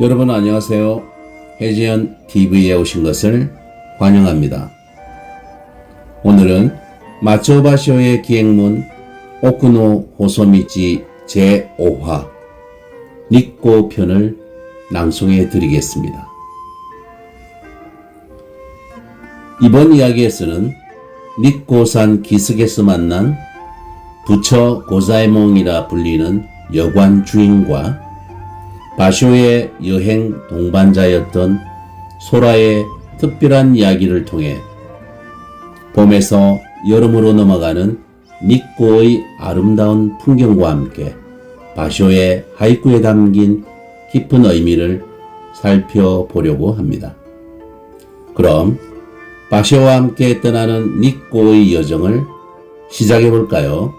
여러분 안녕하세요. 해지연 TV에 오신 것을 환영합니다. 오늘은 마초바쇼의 기행문 오쿠노 호소미치 제5화 니꼬 편을 낭송해 드리겠습니다. 이번 이야기에서는 니꼬산 기슭에서 만난 부처 고사에몽이라 불리는 여관 주인과 바쇼의 여행 동반자였던 소라의 특별한 이야기를 통해 봄에서 여름으로 넘어가는 니꼬의 아름다운 풍경과 함께 바쇼의 하이쿠에 담긴 깊은 의미를 살펴보려고 합니다. 그럼 바쇼와 함께 떠나는 니꼬의 여정을 시작해 볼까요?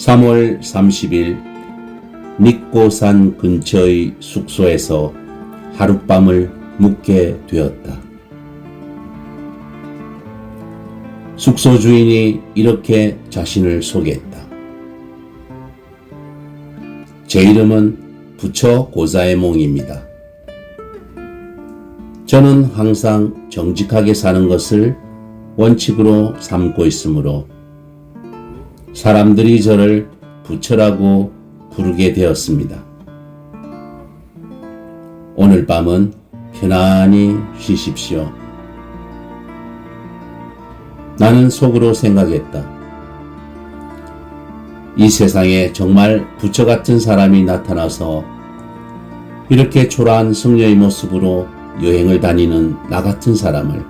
(3월 30일) 니꼬산 근처의 숙소에서 하룻밤을 묵게 되었다. 숙소 주인이 이렇게 자신을 소개했다. 제 이름은 부처 고사에몽입니다. 저는 항상 정직하게 사는 것을 원칙으로 삼고 있으므로 사람들이 저를 부처라고 부르게 되었습니다. 오늘 밤은 편안히 쉬십시오. 나는 속으로 생각했다. 이 세상에 정말 부처 같은 사람이 나타나서 이렇게 초라한 성녀의 모습으로 여행을 다니는 나 같은 사람을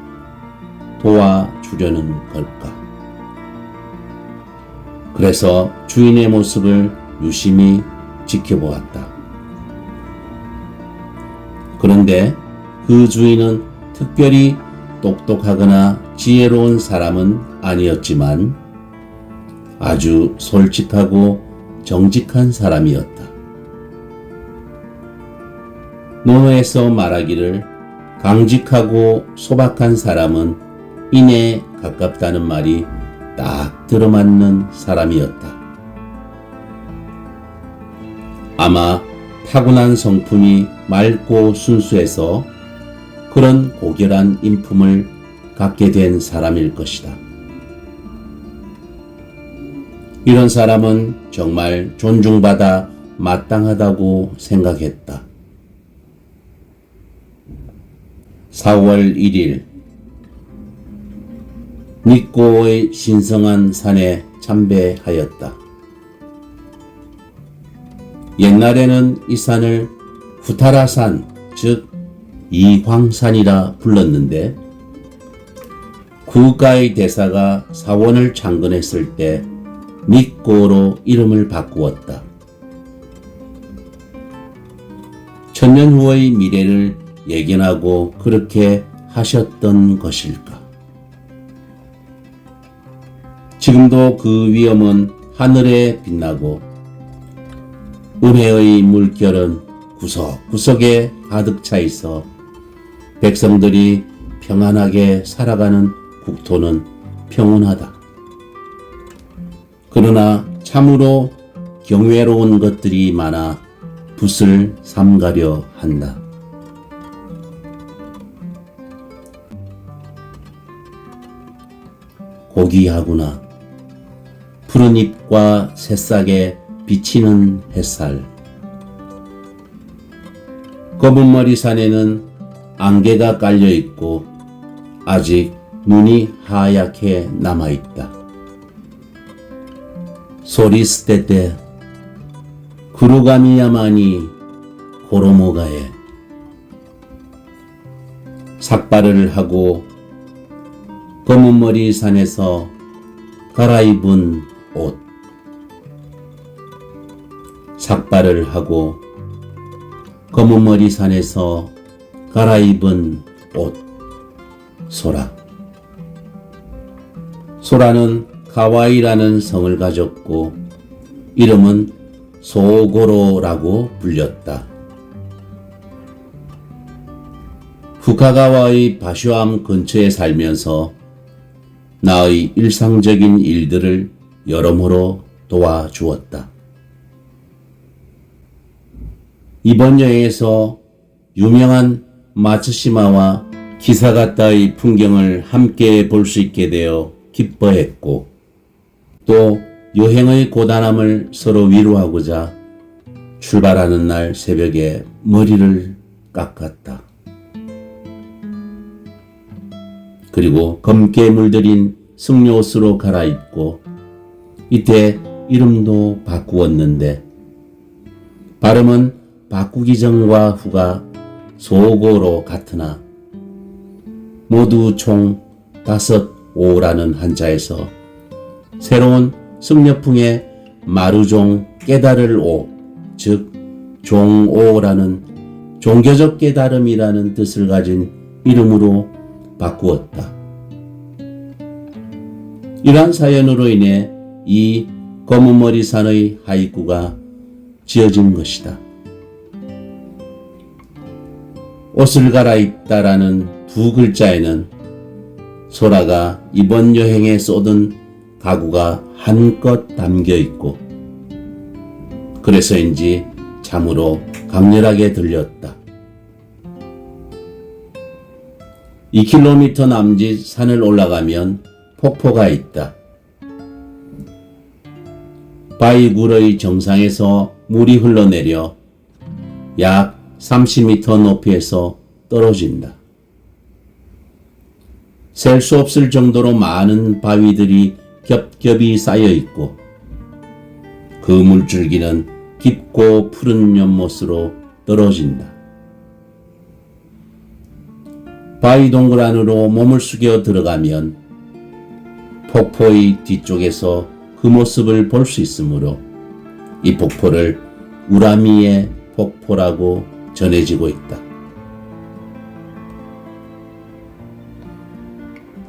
도와주려는 걸까? 그래서 주인의 모습을 유심히 지켜보았다. 그런데 그 주인은 특별히 똑똑하거나 지혜로운 사람은 아니었지만 아주 솔직하고 정직한 사람이었다. 논어에서 말하기를 강직하고 소박한 사람은 인에 가깝다는 말이 딱 들어맞는 사람이었다. 아마 타고난 성품이 맑고 순수해서 그런 고결한 인품을 갖게 된 사람일 것이다. 이런 사람은 정말 존중받아 마땅하다고 생각했다. 4월 1일 니꼬의 신성한 산에 참배하였다. 옛날에는 이 산을 후타라산, 즉 이황산이라 불렀는데 국가의 대사가 사원을 창건했을 때 니꼬로 이름을 바꾸었다. 천년 후의 미래를 예견하고 그렇게 하셨던 것일까? 지금도 그 위엄은 하늘에 빛나고 은혜의 물결은 구석구석에 가득 차 있어 백성들이 평안하게 살아가는 국토는 평온하다. 그러나 참으로 경외로운 것들이 많아 붓을 삼가려 한다. 고귀하구나. 푸른 잎과 새싹에 비치는 햇살. 검은 머리 산에는 안개가 깔려 있고 아직 눈이 하얗게 남아 있다. 소리스테테 구루가미야마니 고로모가에 삭발을 하고 검은 머리 산에서 갈아입은 삭발을 하고 검은 머리 산에서 갈아입은 옷 소라 소라는 가와이라는 성을 가졌고 이름은 소고로라고 불렸다. 후카가와의 바슈암 근처에 살면서 나의 일상적인 일들을 여러모로 도와주었다. 이번 여행에서 유명한 마츠시마와 기사가타의 풍경을 함께 볼 수 있게 되어 기뻐했고 또 여행의 고단함을 서로 위로하고자 출발하는 날 새벽에 머리를 깎았다. 그리고 검게 물들인 승려옷으로 갈아입고 이때 이름도 바꾸었는데 발음은 바꾸기 전과 후가 소고로 같으나 모두 총 다섯 오라는 한자에서 새로운 승려풍의 마루종 깨달을 오, 즉 종오라는 종교적 깨달음이라는 뜻을 가진 이름으로 바꾸었다. 이러한 사연으로 인해 이 검은머리 산의 하이쿠가 지어진 것이다. 옷을 갈아입다라는 두 글자에는 소라가 이번 여행에 쏟은 가구가 한껏 담겨 있고 그래서인지 참으로 강렬하게 들렸다. 2km 남짓 산을 올라가면 폭포가 있다. 바위굴의 정상에서 물이 흘러내려 약 30m 높이에서 떨어진다. 셀 수 없을 정도로 많은 바위들이 겹겹이 쌓여 있고 그 물줄기는 깊고 푸른 연못으로 떨어진다. 바위 동굴 안으로 몸을 숙여 들어가면 폭포의 뒤쪽에서 그 모습을 볼 수 있으므로 이 폭포를 우라미의 폭포라고 전해지고 있다.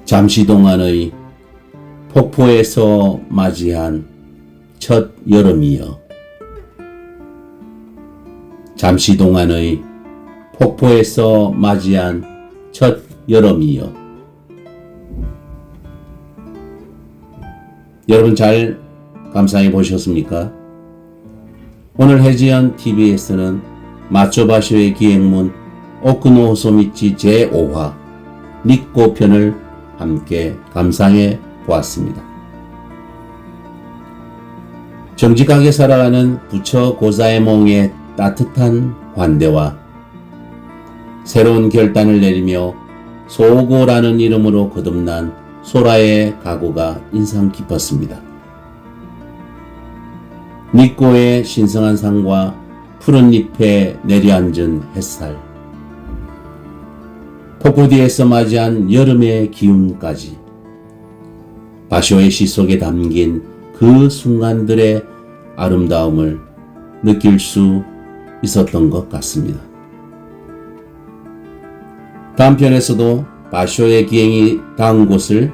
잠시 동안의 폭포에서 맞이한 첫 여름이여. 잠시 동안의 폭포에서 맞이한 첫 여름이여. 여러분 잘 감상해 보셨습니까? 오늘 해지연 TV에서는 마초바쇼의 기행문 오크노 호소미치 제5화 니꼬 편을 함께 감상해 보았습니다. 정직하게 살아가는 부처 고사의몽의 따뜻한 환대와 새로운 결단을 내리며 소고라는 이름으로 거듭난 소라의 각오가 인상 깊었습니다. 니꼬의 신성한 상과 푸른 잎에 내려앉은 햇살, 폭포 뒤에서 맞이한 여름의 기운까지 바쇼의 시 속에 담긴 그 순간들의 아름다움을 느낄 수 있었던 것 같습니다. 다음 편에서도 바쇼의 기행이 닿은 곳을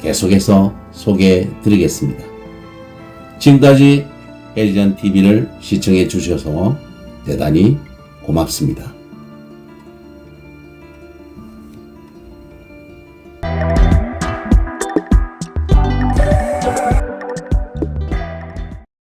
계속해서 소개해 드리겠습니다. 지금까지 헬리전 TV를 시청해 주셔서 대단히 고맙습니다.